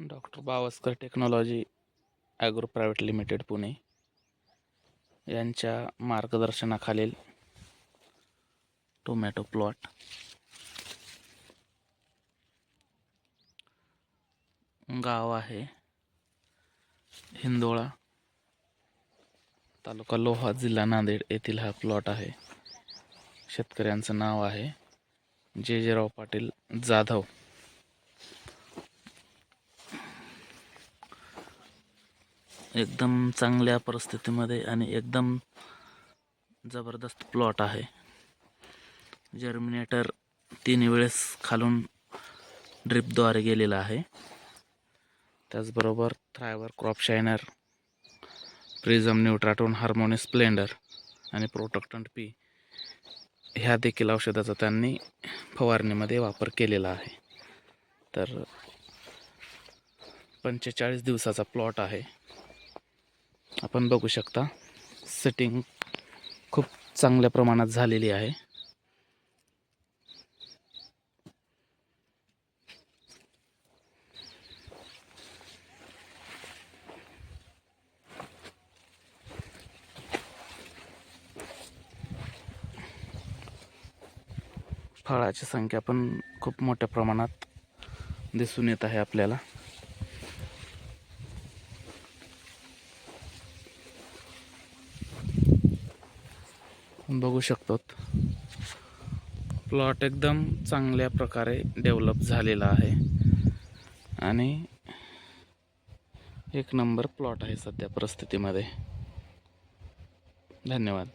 Doctor Bawaskar technology agro private limited Pune. यांच्या मार्गदर्शनाखालील tomato plot. गाव आहे हिंदोळा तालुका लोहा जिल्हा नांदेड येथील हा प्लॉट आहे. शेतकऱ्यांचं नाव आहे जे जे राव पाटील जाधव. एकदम चांगल्या परिस्थितीमध्ये आणि एकदम जबरदस्त प्लॉट आहे. जर्मिनेटर तीन वेळेस खालून ड्रिपद्वारे गेलेला आहे. त्याचबरोबर thriver crop shiner prism nutratone harmony splendor आणि प्रोटक्टंट पी ह्या देखील औषधाचा त्यांनी फवारणीमध्ये वापर केलेला आहे. तर पंचेचाळीस दिवसाचा प्लॉट आहे. आपण बघू शकता सेटिंग खूप चांगल्या प्रमाणात झालेली आहे. फळाची संख्या पण खूप मोठ्या प्रमाणात दिसून येत आहे आपल्याला. बघू शकतो. प्लॉट एकदम चांगल्या प्रकारे डेव्हलप झालेला आहे. आणि एक नंबर प्लॉट आहे सध्या परिस्थितीमध्ये. धन्यवाद.